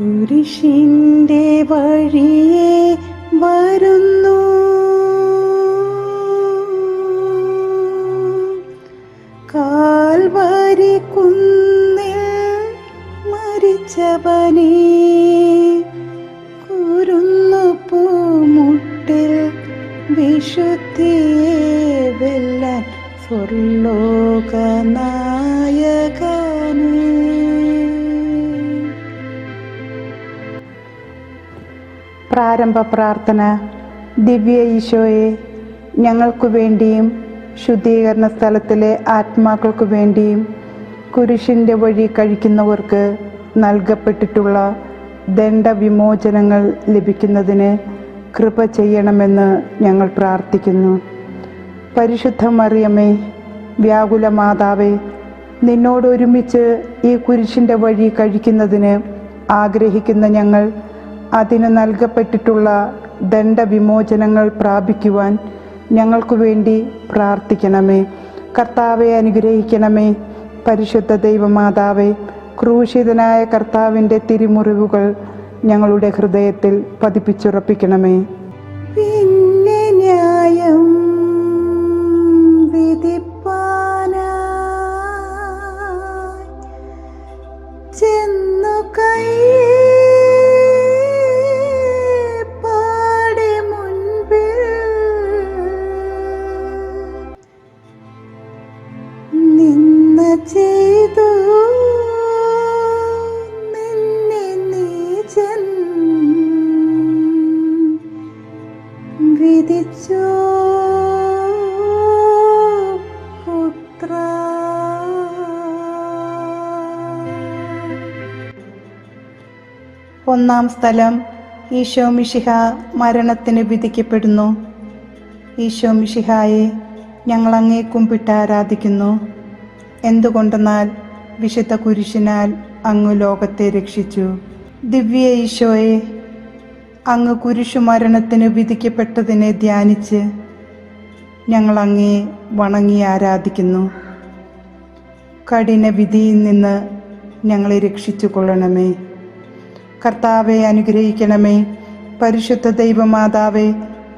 കുരിശിന്റെ വഴിയെ വരുന്നു. കാൽവരി കുന്നിൽ മരിച്ചവനെ കുരുന്നു പൂമുട്ടിൽ വിശുദ്ധിയെ വെല്ലാൻ സ്വർലോകനായകനേ പ്രാരംഭ പ്രാർത്ഥന. ദിവ്യ ഈശോയെ ഞങ്ങൾക്കു വേണ്ടിയും ശുദ്ധീകരണ സ്ഥലത്തിലെ ആത്മാക്കൾക്കു വേണ്ടിയും കുരിശിന്റെ വഴി കഴിക്കുന്നവർക്ക് നൽകപ്പെട്ടിട്ടുള്ള ദണ്ഡവിമോചനങ്ങൾ ലഭിക്കുന്നതിന് കൃപ ചെയ്യണമെന്ന് ഞങ്ങൾ പ്രാർത്ഥിക്കുന്നു. പരിശുദ്ധ മറിയമ്മേ വ്യാകുല മാതാവേ നിന്നോടൊരുമിച്ച് ഈ കുരിശിന്റെ വഴി കഴിക്കുന്നതിന് ആഗ്രഹിക്കുന്ന ഞങ്ങൾ അതിന് നൽകപ്പെട്ടിട്ടുള്ള ദണ്ഡവിമോചനങ്ങൾ പ്രാപിക്കുവാൻ ഞങ്ങൾക്കു വേണ്ടി പ്രാർത്ഥിക്കണമേ. കർത്താവെ അനുഗ്രഹിക്കണമേ. പരിശുദ്ധ ദൈവമാതാവെ ക്രൂശിതനായ കർത്താവിന്റെ തിരിമുറിവുകൾ ഞങ്ങളുടെ ഹൃദയത്തിൽ പതിപ്പിച്ചുറപ്പിക്കണമേ. പിന്നെ ന്യായം ചെന്നു കൈ ഒന്നാം സ്ഥലം ഈശോ മിഷിഹ മരണത്തിന് വിധിക്കപ്പെടുന്നു. ഈശോ മിഷിഹായെ ഞങ്ങൾ അങ്ങേ കുമ്പിട്ട് ആരാധിക്കുന്നു. എന്തുകൊണ്ടെന്നാൽ വിശുദ്ധ കുരിശിനാൽ അങ്ങ് ലോകത്തെ രക്ഷിച്ചു. ദിവ്യ ഈശോയെ അങ്ങ് കുരിശു മരണത്തിന് വിധിക്കപ്പെട്ടതിനെ ധ്യാനിച്ച് ഞങ്ങൾ അങ്ങേ വണങ്ങി ആരാധിക്കുന്നു. കഠിന വിധിയിൽ നിന്ന് ഞങ്ങളെ രക്ഷിച്ചു കൊള്ളണമേ. കർത്താവെ അനുഗ്രഹിക്കണമേ. പരിശുദ്ധ ദൈവമാതാവെ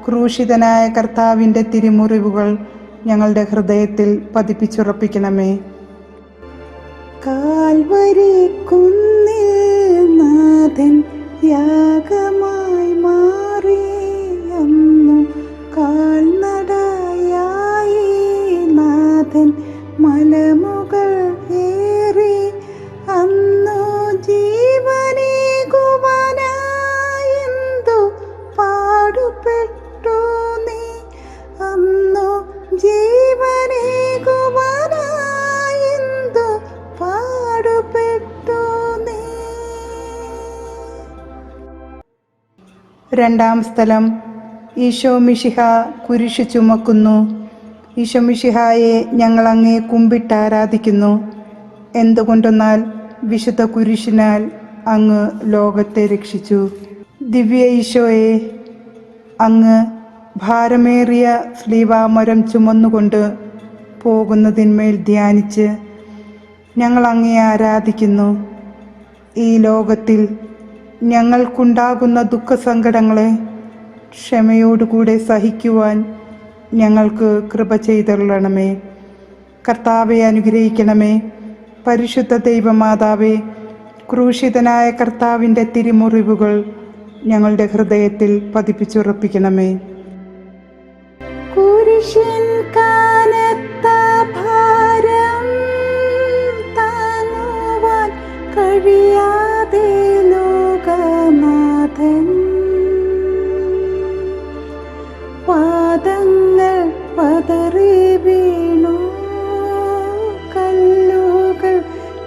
ക്രൂശിതനായ കർത്താവിന്റെ തിരുമുറിവുകൾ ഞങ്ങളുടെ ഹൃദയത്തിൽ പതിപ്പിച്ചുറപ്പിക്കണമേ. കാൽവരി കുന്നിൽ നാഥൻ യാഗമായി മാറി അന്നു കാൽനടയായി നാഥൻ മലമുകൾ രണ്ടാം സ്ഥലം. ഈശോ മിഷിഹ കുരിശു ചുമക്കുന്നു. ഈശോ മിഷിഹായെ ഞങ്ങൾ അങ്ങേ കുമ്പിട്ട് ആരാധിക്കുന്നു. എന്തുകൊണ്ടെന്നാൽ വിശുദ്ധ കുരിശിനാൽ അങ്ങ് ലോകത്തെ രക്ഷിച്ചു. ദിവ്യ ഈശോയെ അങ്ങ് ഭാരമേറിയ ശ്ലീവാമരം ചുമന്നുകൊണ്ട് പോകുന്നതിന്മേൽ ധ്യാനിച്ച് ഞങ്ങൾ അങ്ങേ ആരാധിക്കുന്നു. ഈ ലോകത്തിൽ ഞങ്ങൾക്കുണ്ടാകുന്ന ദുഃഖസങ്കടങ്ങളെ ക്ഷമയോടുകൂടെ സഹിക്കുവാൻ ഞങ്ങൾക്ക് കൃപ ചെയ്തള്ളണമേ. കർത്താവെ അനുഗ്രഹിക്കണമേ. പരിശുദ്ധ ദൈവമാതാവേ ക്രൂശിതനായ കർത്താവിന്റെ തിരിമുറിവുകൾ ഞങ്ങളുടെ ഹൃദയത്തിൽ പതിപ്പിച്ചുറപ്പിക്കണമേ. കുരിശിൻ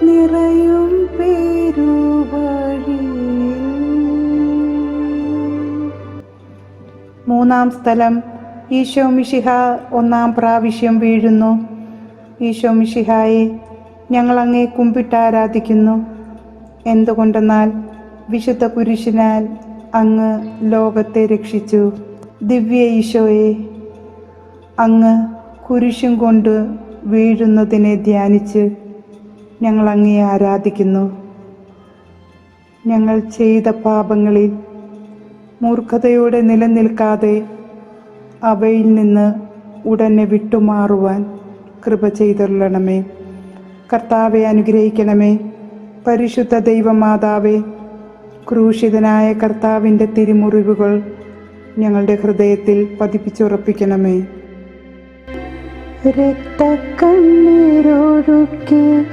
നിറയും മൂന്നാം സ്ഥലം ഈശോ മിഷിഹ ഒന്നാം പ്രാവശ്യം വീഴുന്നു. ഈശോ മിഷിഹായെ ഞങ്ങൾ അങ്ങേ കുമ്പിട്ട് ആരാധിക്കുന്നു. എന്തുകൊണ്ടെന്നാൽ വിശുദ്ധ കുരിശിനാൽ അങ്ങ് ലോകത്തെ രക്ഷിച്ചു. ദിവ്യ ഈശോയെ അങ്ങ് കുരിശും കൊണ്ട് വീഴുന്നതിനെ ധ്യാനിച്ച് ഞങ്ങൾ അങ്ങേ ആരാധിക്കുന്നു. ഞങ്ങൾ ചെയ്ത പാപങ്ങളിൽ മൂർഖതയോടെ നിലനിൽക്കാതെ അവയിൽ നിന്ന് ഉടനെ വിട്ടുമാറുവാൻ കൃപ ചെയ്തുള്ളണമേ കർത്താവെ അനുഗ്രഹിക്കണമേ. പരിശുദ്ധ ദൈവമാതാവേ ക്രൂശിതനായ കർത്താവിന്റെ തിരുമുറിവുകൾ ഞങ്ങളുടെ ഹൃദയത്തിൽ പതിപ്പിച്ചുറപ്പിക്കണമേ. രക്തക്കണ്ണീരൊഴുക്കി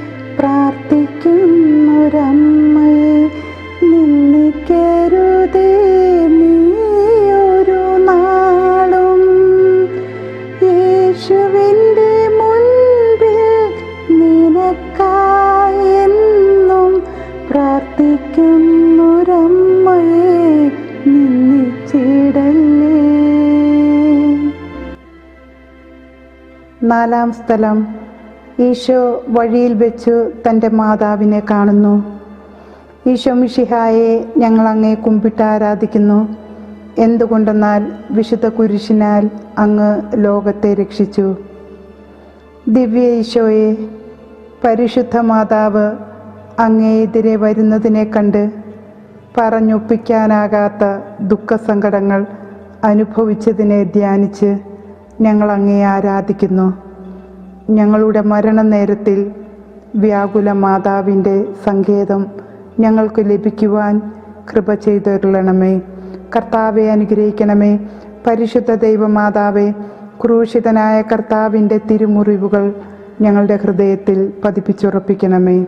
പ്രാർത്ഥിക്കുന്നൊരമ്മയെ നിന്നിക്കരുതേ നീയൊരു നാളും യേശുവിന്റെ മുൻപിൽ നിനക്കായെന്നും പ്രാർത്ഥിക്കുന്നൊരമ്മയെ നിന്നിച്ചിടല്ലേ നാലാം സ്ഥലം. ഈശോ വഴിയിൽ വെച്ചു തന്റെ മാതാവിനെ കാണുന്നു. ഈശോ മിഷിഹായെ ഞങ്ങൾ അങ്ങേ കുമ്പിട്ട് ആരാധിക്കുന്നു. എന്തുകൊണ്ടെന്നാൽ വിശുദ്ധ കുരിശിനാൽ അങ്ങ് ലോകത്തെ രക്ഷിച്ചു. ദിവ്യ ഈശോയെ പരിശുദ്ധ മാതാവ് അങ്ങേയെതിരെ വരുന്നതിനെ കണ്ട് പറഞ്ഞൊപ്പിക്കാനാകാത്ത ദുഃഖസങ്കടങ്ങൾ അനുഭവിച്ചതിനെ ധ്യാനിച്ച് ഞങ്ങൾ അങ്ങേ ആരാധിക്കുന്നു. ഞങ്ങളുടെ മരണനേരത്തിൽ വ്യാകുല മാതാവിന്റെ സങ്കേതം ഞങ്ങൾക്ക് ലഭിക്കുവാൻ കൃപ ചെയ്തരുളണമേ. കർത്താവെ അനുഗ്രഹിക്കണമേ. പരിശുദ്ധ ദൈവമാതാവെ ക്രൂശിതനായ കർത്താവിന്റെ തിരുമുറിവുകൾ ഞങ്ങളുടെ ഹൃദയത്തിൽ പതിപ്പിച്ചുറപ്പിക്കണമേ.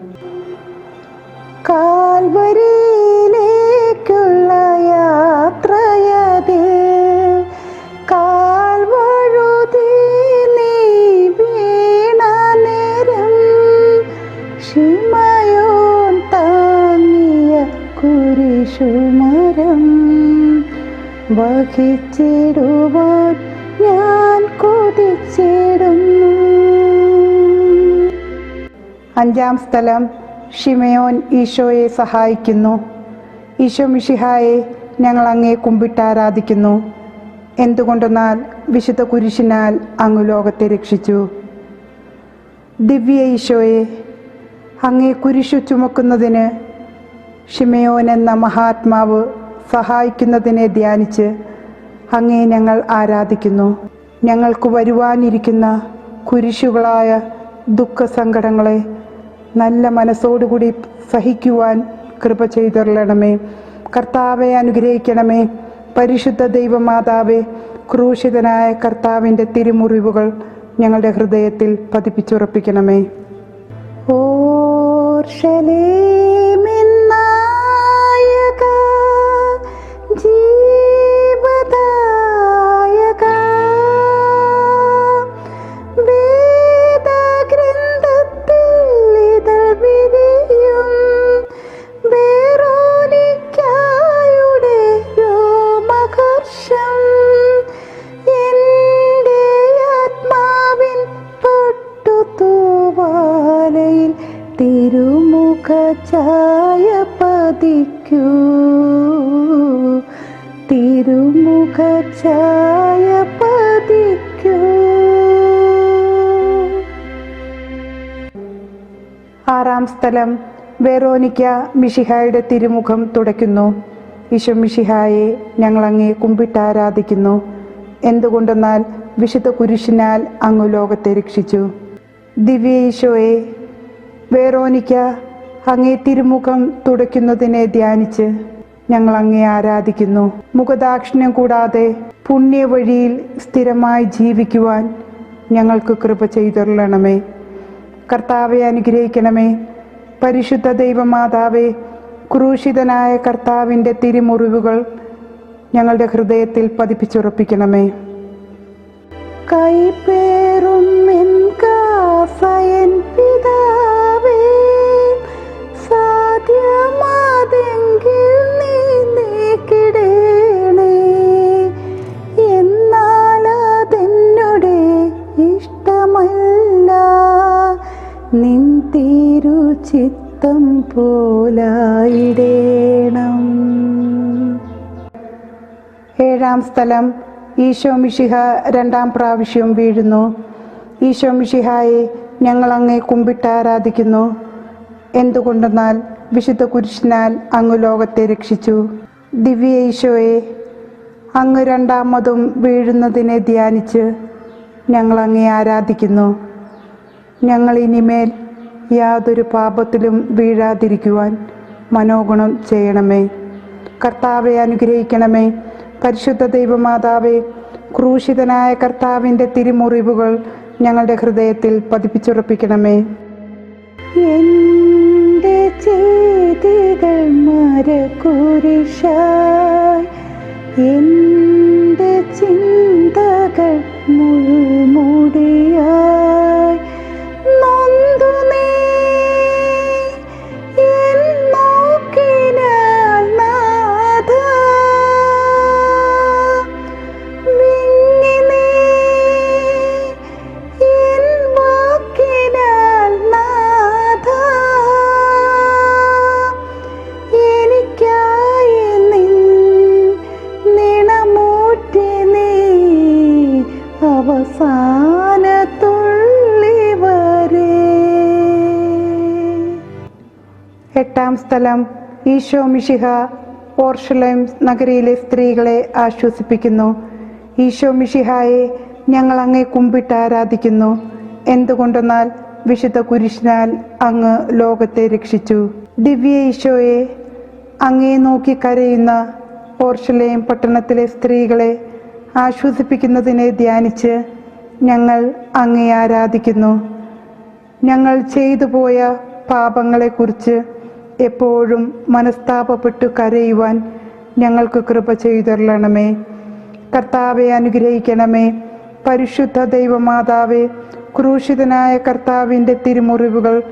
കാൽവരിയിലേക്കുള്ള കുരിശുമരം വഹിച്ചിടുവാൻ ഞാൻ കൊതിച്ചിടുന്നു. അഞ്ചാം സ്ഥലം ഷിമയോൻ ഈശോയെ സഹായിക്കുന്നു. ഈശോ മിഷിഹായെ ഞങ്ങൾ അങ്ങേ കുമ്പിട്ട് ആരാധിക്കുന്നു. എന്തുകൊണ്ടെന്നാൽ വിശുദ്ധ കുരിശിനാൽ അങ്ങ് ലോകത്തെ രക്ഷിച്ചു. ദിവ്യ ഈശോയെ അങ്ങേ കുരിശു ചുമക്കുന്നതിന് ഷിമയോൻ എന്ന മഹാത്മാവ് സഹായിക്കുന്നതിനെ ധ്യാനിച്ച് അങ്ങേ ഞങ്ങൾ ആരാധിക്കുന്നു. ഞങ്ങൾക്ക് വരുവാനിരിക്കുന്ന കുരിശുകളായ ദുഃഖസങ്കടങ്ങളെ നല്ല മനസ്സോടുകൂടി സഹിക്കുവാൻ കൃപ ചെയ്തുള്ളണമേ കർത്താവെ അനുഗ്രഹിക്കണമേ. പരിശുദ്ധ ദൈവമാതാവെ ക്രൂശിതനായ കർത്താവിന്റെ തിരുമുറിവുകൾ ഞങ്ങളുടെ ഹൃദയത്തിൽ പതിപ്പിച്ചുറപ്പിക്കണമേ. ഓർഷലേമിൻ സ്ഥലം വെറോനിക്ക മിഷിഹായുടെ തിരുമുഖം തുടയ്ക്കുന്നു. ഈശോ മിഷിഹായെ ഞങ്ങൾ അങ്ങേ കുമ്പിട്ട് ആരാധിക്കുന്നു. എന്തുകൊണ്ടെന്നാൽ വിശുദ്ധ കുരിശിനാൽ അങ്ങ് ലോകത്തെ രക്ഷിച്ചു. ദിവ്യ ഈശോയെ വേറോനിക്ക അങ്ങേ തിരുമുഖം തുടയ്ക്കുന്നതിനെ ധ്യാനിച്ച് ഞങ്ങൾ അങ്ങേ ആരാധിക്കുന്നു. മുഖദാക്ഷിണ്യം കൂടാതെ പുണ്യ വഴിയിൽ സ്ഥിരമായി ജീവിക്കുവാൻ ഞങ്ങൾക്ക് കൃപ ചെയ്തൊള്ളണമേ കർത്താവെ അനുഗ്രഹിക്കണമേ. പരിശുദ്ധ ദൈവമാതാവെ ക്രൂശിതനായ കർത്താവിന്റെ തിരുമുറിവുകൾ ഞങ്ങളുടെ ഹൃദയത്തിൽ പതിപ്പിച്ചുറപ്പിക്കണമേ. കൈപ്പേറും എൻ നിൻ ചിത്തം പോലായിടേണം. ഏഴാം സ്ഥലം ഈശോ മിഷിഹ രണ്ടാം പ്രാവശ്യം വീഴുന്നു. ഈശോ മിഷിഹായെ ഞങ്ങൾ അങ്ങേ കുമ്പിട്ട് ആരാധിക്കുന്നു. എന്തുകൊണ്ടെന്നാൽ വിശുദ്ധ കുരിശിനാൽ അങ്ങ് ലോകത്തെ രക്ഷിച്ചു. ദിവ്യ ഈശോയെ അങ്ങ് രണ്ടാമതും വീഴുന്നതിനെ ധ്യാനിച്ച് ഞങ്ങൾ അങ്ങേ ആരാധിക്കുന്നു. ഞങ്ങൾ ഇനിമേൽ യാതൊരു പാപത്തിലും വീഴാതിരിക്കുവാൻ മനോഗുണം ചെയ്യണമേ. കർത്താവെ അനുഗ്രഹിക്കണമേ. പരിശുദ്ധ ദൈവമാതാവെ ക്രൂശിതനായ കർത്താവിന്റെ തിരുമുറിവുകൾ ഞങ്ങളുടെ ഹൃദയത്തിൽ പതിപ്പിച്ചുറപ്പിക്കണമേ. ചിന്തകൾ മുൾമുടിയായി വരേ വരെ. എട്ടാം സ്ഥലം ഈശോ മിഷിഹ ഓർഷലം നഗരിയിലെ സ്ത്രീകളെ ആശ്വസിപ്പിക്കുന്നു. ഈശോ മിഷിഹായെ ഞങ്ങൾ അങ്ങേ കുമ്പിട്ട് ആരാധിക്കുന്നു. എന്തുകൊണ്ടെന്നാൽ വിശുദ്ധ കുരിശിനാൽ അങ്ങ് ലോകത്തെ രക്ഷിച്ചു. ദിവ്യ ഈശോയെ അങ്ങേ നോക്കി കരയുന്ന ഓർഷലയും പട്ടണത്തിലെ സ്ത്രീകളെ ആശ്വസിപ്പിക്കുന്നതിനെ ധ്യാനിച്ച് ഞങ്ങൾ അങ്ങേ ആരാധിക്കുന്നു. ഞങ്ങൾ ചെയ്തു പോയ പാപങ്ങളെക്കുറിച്ച് എപ്പോഴും മനസ്താപപ്പെട്ടു കരയുവാൻ ഞങ്ങൾക്ക് കൃപ ചെയ്തരളണമേ. കർത്താവെ അനുഗ്രഹിക്കണമേ. പരിശുദ്ധ ദൈവമാതാവെ ക്രൂശിതനായ കർത്താവിന്റെ തിരുമുറിവുകൾ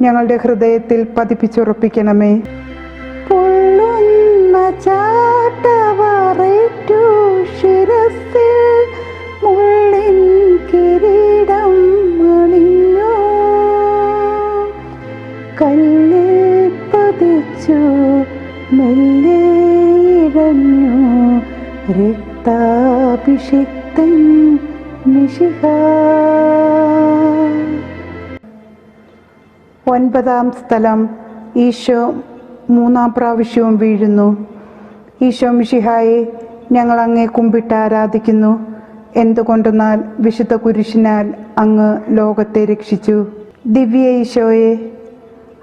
ഞങ്ങളുടെ ഹൃദയത്തിൽ പതിപ്പിച്ചുറപ്പിക്കണമേ. കല്ലിൽ പതിച്ചു മെല്ലെ ഇഴഞ്ഞു. രക്താഭിഷിക്തൻ നിഷിഹ ഒൻപതാം സ്ഥലം ഈശോ മൂന്നാം പ്രാവശ്യവും വീഴുന്നു. ഈശോ മിഷിഹായെ ഞങ്ങൾ അങ്ങേ കുമ്പിട്ട് ആരാധിക്കുന്നു. എന്തുകൊണ്ടെന്നാൽ വിശുദ്ധ കുരിശിനാൽ അങ്ങ് ലോകത്തെ രക്ഷിച്ചു. ദിവ്യ ഈശോയെ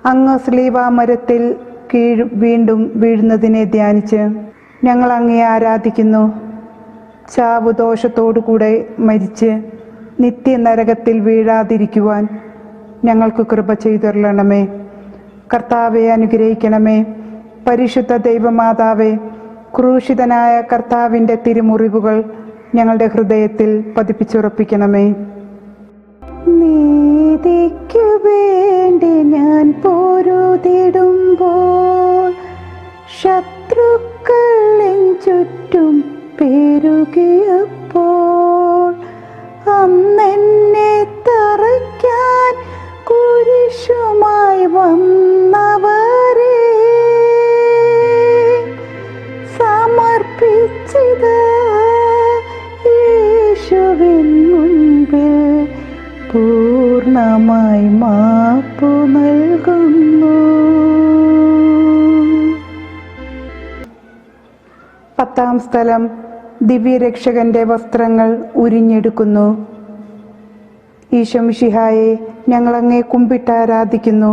അങ്ങ് സ്ലീവാമരത്തിൽ കീഴ് വീണ്ടും വീഴുന്നതിനെ ധ്യാനിച്ച് ഞങ്ങൾ അങ്ങയെ ആരാധിക്കുന്നു. ചാവ് ദോഷത്തോടുകൂടെ മരിച്ച് നിത്യനരകത്തിൽ വീഴാതിരിക്കുവാൻ ഞങ്ങൾക്ക് കൃപ ചെയ്തിരണമേ കർത്താവെ അനുഗ്രഹിക്കണമേ. പരിശുദ്ധ ദൈവമാതാവെ ക്രൂശിതനായ കർത്താവിന്റെ തിരുമുറിവുകൾ ഞങ്ങളുടെ ഹൃദയത്തിൽ പതിപ്പിച്ചുറപ്പിക്കണമേ. നീതിക്കു വേണ്ടി ഞാൻ പോരുതിടുമ്പോൾ ശത്രുക്കൾ ചുറ്റും പെരുകിയപ്പോൾ അന്നെന്നെ തറയ്ക്കാൻ കുരിശുമായി വന്നവരെ സമർപ്പിച്ചത് യേശുവിൻ മുൻപിൽ പൂർണമായി മാപ്പു നൽകുന്നു. പത്താം സ്ഥലം ദിവ്യരക്ഷകന്റെ വസ്ത്രങ്ങൾ ഉരിഞ്ഞെടുക്കുന്നു. ഈശംഷിഹായെ ഞങ്ങൾ അങ്ങേ കുമ്പിട്ട് ആരാധിക്കുന്നു.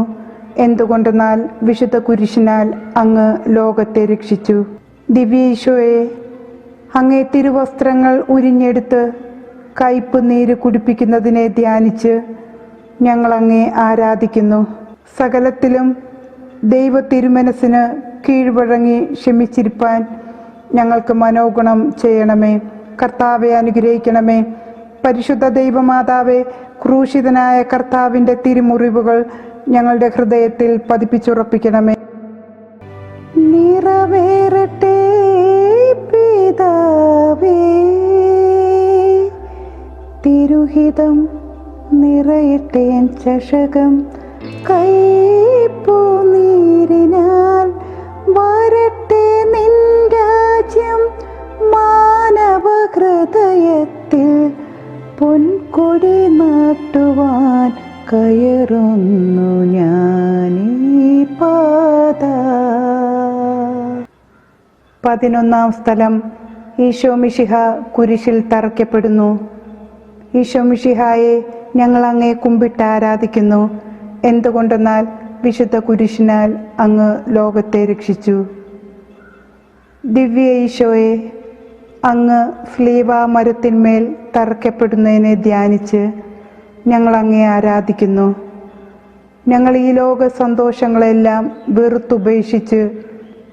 എന്തുകൊണ്ടെന്നാൽ വിശുദ്ധ കുരിശിനാൽ അങ്ങ് ലോകത്തെ രക്ഷിച്ചു. ദിവ്യ ഈശോയെ അങ്ങേ തിരുവസ്ത്രങ്ങൾ ഉരിഞ്ഞെടുത്ത് കയ്പ് നീര് കുടിപ്പിക്കുന്നതിനെ ധ്യാനിച്ച് ഞങ്ങൾ അങ്ങേ ആരാധിക്കുന്നു. സകലത്തിലും ദൈവ തിരുമനസ്സിന് കീഴ്വഴങ്ങി ക്ഷമിച്ചിരിപ്പാൻ ഞങ്ങൾക്ക് മനോഗുണം ചെയ്യണമേ. കർത്താവെ അനുഗ്രഹിക്കണമേ. പരിശുദ്ധ ദൈവമാതാവെ ക്രൂശിതനായ കർത്താവിന്റെ തിരുമുറിവുകൾ ഞങ്ങളുടെ ഹൃദയത്തിൽ പതിപ്പിച്ചുറപ്പിക്കണമേ. നിറവേറട്ടെ പിതാവേ. തിരുഹിതം നിറയട്ടേൻ ചഷകം. കൈപ്പൂ നീരിനാൽ വരട്ടെ നിൻ രാജ്യം മാനവഹൃദയത്തിൽ. പൊൻകൊടി നാട്ടുവാൻ കയറുന്നു ഞാനീ പാത. പതിനൊന്നാം സ്ഥലം ഈശോ മിഷിഹ കുരിശിൽ തറയ്ക്കപ്പെടുന്നു. ഈശോ മിഷിഹായെ ഞങ്ങൾ അങ്ങേ കുമ്പിട്ട് ആരാധിക്കുന്നു. എന്തുകൊണ്ടെന്നാൽ വിശുദ്ധ കുരിശിനാൽ അങ്ങ് ലോകത്തെ രക്ഷിച്ചു. ദിവ്യ ഈശോയെ അങ്ങ് ഫ്ലീവ മരത്തിന്മേൽ തറക്കപ്പെടുന്നതിനെ ധ്യാനിച്ച് ഞങ്ങൾ അങ്ങേ ആരാധിക്കുന്നു. ഞങ്ങൾ ഈ ലോക സന്തോഷങ്ങളെല്ലാം വെറുത്തുപേക്ഷിച്ച്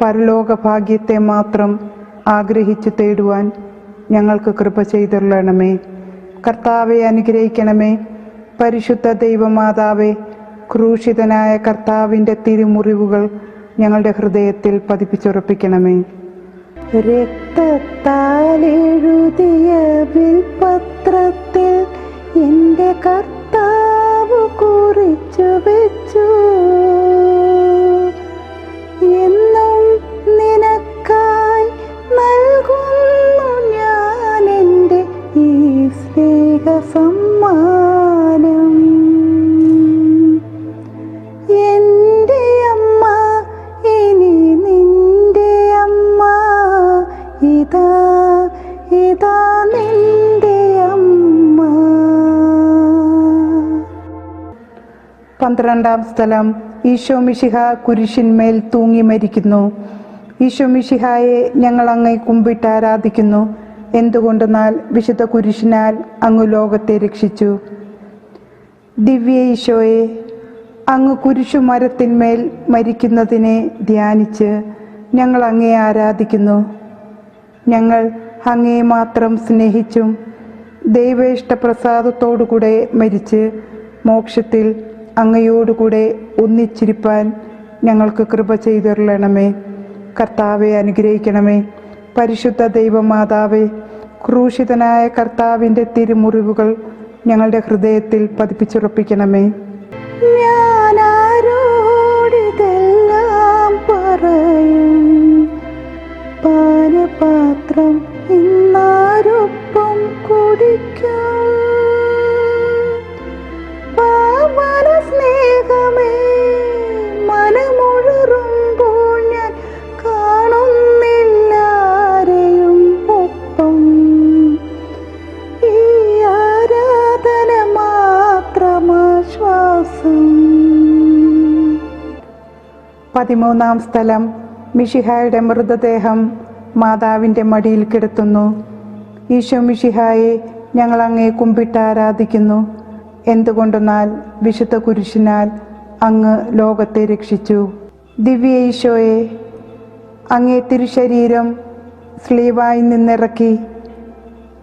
പരലോക ഭാഗ്യത്തെ മാത്രം ആഗ്രഹിച്ചു തേടുവാൻ ഞങ്ങൾക്ക് കൃപ ചെയ്തുള്ളണമേ കർത്താവെ അനുഗ്രഹിക്കണമേ. പരിശുദ്ധ ദൈവമാതാവെ ക്രൂശിതനായ കർത്താവിന്റെ തിരുമുറിവുകൾ ഞങ്ങളുടെ ഹൃദയത്തിൽ പതിപ്പിച്ചുറപ്പിക്കണമേ. രക്തത്താലെഴുതിയ വിൽപത്രത്തിൽ എന്റെ കർത്താവ് കുറിച്ചു വെച്ചു. പന്ത്രണ്ടാം സ്ഥലം. ഈശോ മിഷിഹ കുരിശിന്മേൽ തൂങ്ങി മരിക്കുന്നു. ഈശോ മിഷിഹായെ ഞങ്ങൾ അങ്ങേ കുമ്പിട്ട് ആരാധിക്കുന്നു. എന്തുകൊണ്ടെന്നാൽ വിശുദ്ധ കുരിശിനാൽ അങ്ങ് ലോകത്തെ രക്ഷിച്ചു. ദിവ്യ ഈശോയെ അങ്ങ് കുരിശു മരത്തിന്മേൽ മരിക്കുന്നതിനെ ധ്യാനിച്ച് ഞങ്ങൾ അങ്ങേ ആരാധിക്കുന്നു. ഞങ്ങൾ അങ്ങേ മാത്രം സ്നേഹിച്ചും ദൈവേഷ്ടപ്രസാദത്തോടുകൂടെ മരിച്ച് മോക്ഷത്തിൽ അങ്ങയോടുകൂടെ ഒന്നിച്ചിരിപ്പാൻ ഞങ്ങൾക്ക് കൃപ ചെയ്തിരളണമേ. കർത്താവെ അനുഗ്രഹിക്കണമേ. പരിശുദ്ധ ദൈവമാതാവെ ക്രൂശിതനായ കർത്താവിന്റെ തിരുമുറിവുകൾ ഞങ്ങളുടെ ഹൃദയത്തിൽ പതിപ്പിച്ചുറപ്പിക്കണമേ. പാനപാത്രം ഇന്നാരൊപ്പം കുടിക്കാം. പാവന സ്നേഹമേ മനമുഴറുമ്പോൾ ഞാൻ കാണുന്നില്ലാരെയും ഒപ്പം. ഈ ആരാധന മാത്രമാശ്വാസം. പതിമൂന്നാം സ്ഥലം മിഷിഹായുടെ മൃതദേഹം. മാതാവിന്റെ മടിയിൽ കിടത്തുന്നു. ഈശോ മിഷിഹായെ ഞങ്ങൾ അങ്ങേ കുമ്പിട്ട് ആരാധിക്കുന്നു. എന്തുകൊണ്ടെന്നാൽ വിശുദ്ധ കുരിശിനാൽ അങ്ങ് ലോകത്തെ രക്ഷിച്ചു. ദിവ്യ ഈശോയെ അങ്ങേ തിരുശരീരം സ്ലീവായി നിന്നിറക്കി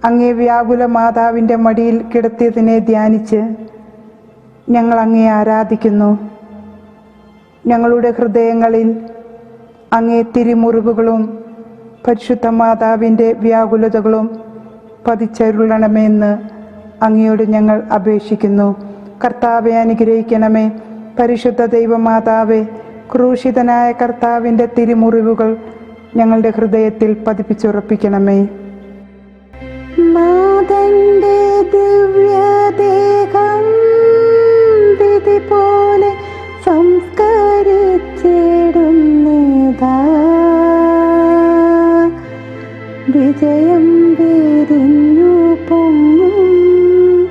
അങ്ങേ വ്യാകുല മാതാവിന്റെ മടിയിൽ കിടത്തിയതിനെ ധ്യാനിച്ച് ഞങ്ങൾ അങ്ങേ ആരാധിക്കുന്നു. ഞങ്ങളുടെ ഹൃദയങ്ങളിൽ അങ്ങേ തിരുമുറിവുകളും പരിശുദ്ധ മാതാവിന്റെ വ്യാകുലതകളും പതിച്ചരുളണമെന്ന് അങ്ങയോട് ഞങ്ങൾ അപേക്ഷിക്കുന്നു. കർത്താവെ അനുഗ്രഹിക്കണമേ. പരിശുദ്ധ ദൈവമാതാവെ ക്രൂശിതനായ കർത്താവിന്റെ തിരുമുറിവുകൾ ഞങ്ങളുടെ ഹൃദയത്തിൽ പതിപ്പിച്ചുറപ്പിക്കണമേ. ദിവ്യദേഹം വിധി പോലെ വിജയം വിരിഞ്ഞു പൊങ്ങും.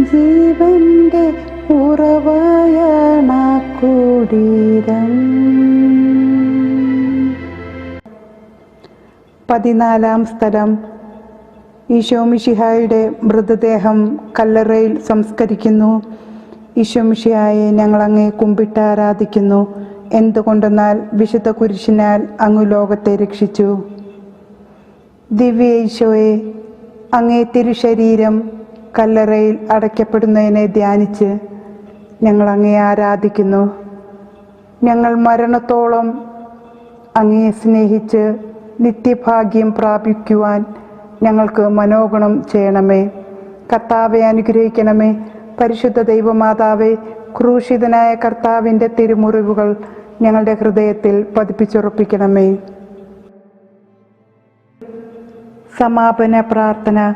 ജീവന്റെ ഉറവയണ കുടീരം. പതിനാലാം സ്ഥലം. ഈശോമിഷിഹായുടെ മൃതദേഹം കല്ലറയിൽ സംസ്കരിക്കുന്നു. ഈശോമിഷിഹായെ ഞങ്ങൾ അങ്ങേ കുമ്പിട്ട് ആരാധിക്കുന്നു. എന്തുകൊണ്ടെന്നാൽ വിശുദ്ധ കുരിശിനാൽ അങ്ങ് ലോകത്തെ രക്ഷിച്ചു. ദിവ്യ ഈശോയെ അങ്ങേ തിരുശരീരം കല്ലറയിൽ അടയ്ക്കപ്പെടുന്നതിനെ ധ്യാനിച്ച് ഞങ്ങൾ അങ്ങേ ആരാധിക്കുന്നു. ഞങ്ങൾ മരണത്തോളം അങ്ങേ സ്നേഹിച്ച് നിത്യഭാഗ്യം പ്രാപിക്കുവാൻ ഞങ്ങൾക്ക് മനോഗണം ചെയ്യണമേ. കർത്താവെ അനുഗ്രഹിക്കണമേ. പരിശുദ്ധ ദൈവമാതാവെ ക്രൂശിതനായ കർത്താവിന്റെ തിരുമുറിവുകൾ ഞങ്ങളുടെ ഹൃദയത്തിൽ പതിപ്പിച്ചുറപ്പിക്കണമേ. സമാപന പ്രാർത്ഥന.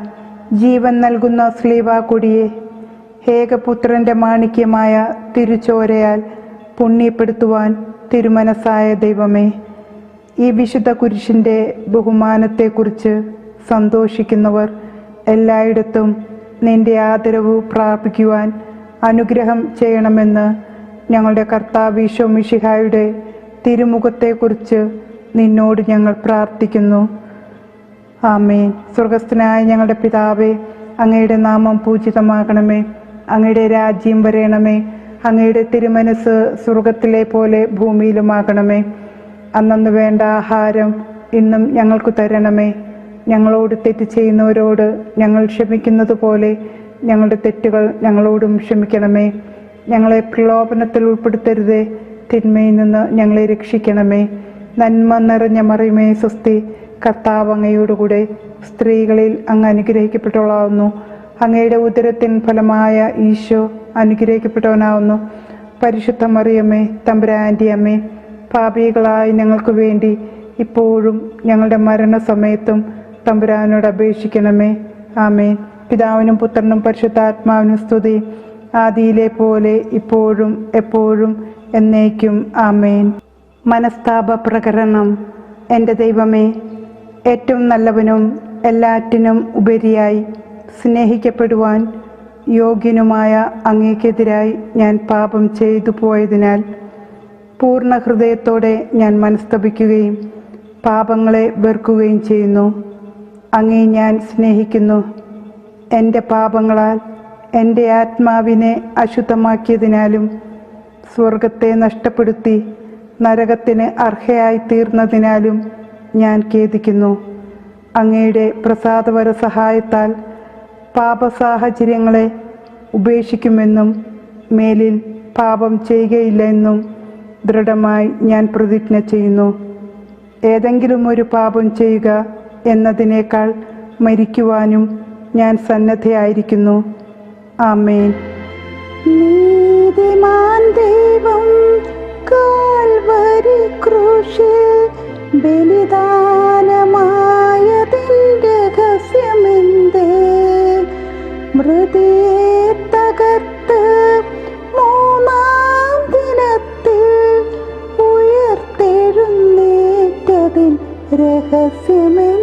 ജീവൻ നൽകുന്ന സ്ലീവാകുടിയെ ഏകപുത്രന്റെ മാണിക്യമായ തിരുച്ചോരയാൽ പുണ്യപ്പെടുത്തുവാൻ തിരുമനസായ ദൈവമേ ഈ വിശുദ്ധ കുരിശിന്റെ ബഹുമാനത്തെക്കുറിച്ച് സന്തോഷിക്കുന്നവർ എല്ലായിടത്തും നിന്റെ ആദരവ് പ്രാപിക്കുവാൻ അനുഗ്രഹം ചെയ്യണമെന്ന് ഞങ്ങളുടെ കർത്താവ് ഈശോ മിഷിഹായുടെ തിരുമുഖത്തെക്കുറിച്ച് നിന്നോട് ഞങ്ങൾ പ്രാർത്ഥിക്കുന്നു. ആമേൻ. സ്വർഗസ്ഥനായ ഞങ്ങളുടെ പിതാവേ അങ്ങയുടെ നാമം പൂജിതമാകണമേ. അങ്ങയുടെ രാജ്യം വരയണമേ അങ്ങയുടെ തിരുമനസ് സ്വർഗത്തിലെ പോലെ ഭൂമിയിലുമാകണമേ. അന്നന്ന് വേണ്ട ആഹാരം ഇന്നും ഞങ്ങൾക്ക് തരണമേ. ഞങ്ങളോട് തെറ്റ് ചെയ്യുന്നവരോട് ഞങ്ങൾ ക്ഷമിക്കുന്നത് പോലെ ഞങ്ങളുടെ തെറ്റുകൾ ഞങ്ങളോടും ക്ഷമിക്കണമേ. ഞങ്ങളെ പ്രലോഭനത്തിൽ ഉൾപ്പെടുത്തരുതേ. തിന്മയിൽ നിന്ന് ഞങ്ങളെ രക്ഷിക്കണമേ. നന്മ നിറഞ്ഞ മറിയുമേ സ്വസ്തി. കർത്താവ് അങ്ങയോടുകൂടെ സ്ത്രീകളിൽ അങ്ങ് അനുഗ്രഹിക്കപ്പെട്ടവളാവുന്നു. അങ്ങയുടെ ഉദരത്തിൻ ഫലമായ ഈശോ അനുഗ്രഹിക്കപ്പെട്ടവനാവുന്നു. പരിശുദ്ധ മറിയമ്മേ തമ്പുരാന്റെ അമ്മേ പാപികളായ ഞങ്ങൾക്ക് വേണ്ടി ഇപ്പോഴും ഞങ്ങളുടെ മരണസമയത്തും തമ്പുരാനോട് അപേക്ഷിക്കണമേ. ആമേൻ. പിതാവിനും പുത്രനും പരിശുദ്ധാത്മാവിനും സ്തുതി. ആദിയിലെ പോലെ ഇപ്പോഴും എപ്പോഴും എന്നേക്കും ആമേൻ. മനസ്താപ പ്രകരണം എന്റെ ദൈവമേ ഏറ്റവും നല്ലവനും എല്ലാറ്റിനും ഉപരിയായി സ്നേഹിക്കപ്പെടുവാൻ യോഗ്യനുമായ അങ്ങേക്കെതിരായി ഞാൻ പാപം ചെയ്തു പോയതിനാൽ പൂർണ ഹൃദയത്തോടെ ഞാൻ മനസ്തപിക്കുകയും പാപങ്ങളെ വെറുക്കുകയും ചെയ്യുന്നു. അങ്ങേ ഞാൻ സ്നേഹിക്കുന്നു. എന്റെ പാപങ്ങളാൽ എന്റെ ആത്മാവിനെ അശുദ്ധമാക്കിയതിനാലും സ്വർഗത്തെ നഷ്ടപ്പെടുത്തി നരകത്തിന് അർഹയായി തീർന്നതിനാലും ഞാൻ ഖേദിക്കുന്നു. അങ്ങയുടെ പ്രസാദപര സഹായത്താൽ പാപസാഹചര്യങ്ങളെ ഉപേക്ഷിക്കുമെന്നും മേലിൽ പാപം ചെയ്യുകയില്ല എന്നും ദൃഢമായി ഞാൻ പ്രതിജ്ഞ ചെയ്യുന്നു. ഏതെങ്കിലും ഒരു പാപം ചെയ്യുക എന്നതിനേക്കാൾ മരിക്കുവാനും ഞാൻ സന്നദ്ധയായിരിക്കുന്നു. ആമേൻ. ദൈവം കാൽവരി ക്രൂശിൽ ബലിദാനമായതിന്റെ രഹസ്യമെന്തേ? മൃതിയെ തകർത്ത് മൂന്നാം ദിനത്തിൽ ഉയർത്തെഴുന്നേറ്റതിൻ രഹസ്യമെന്തേ?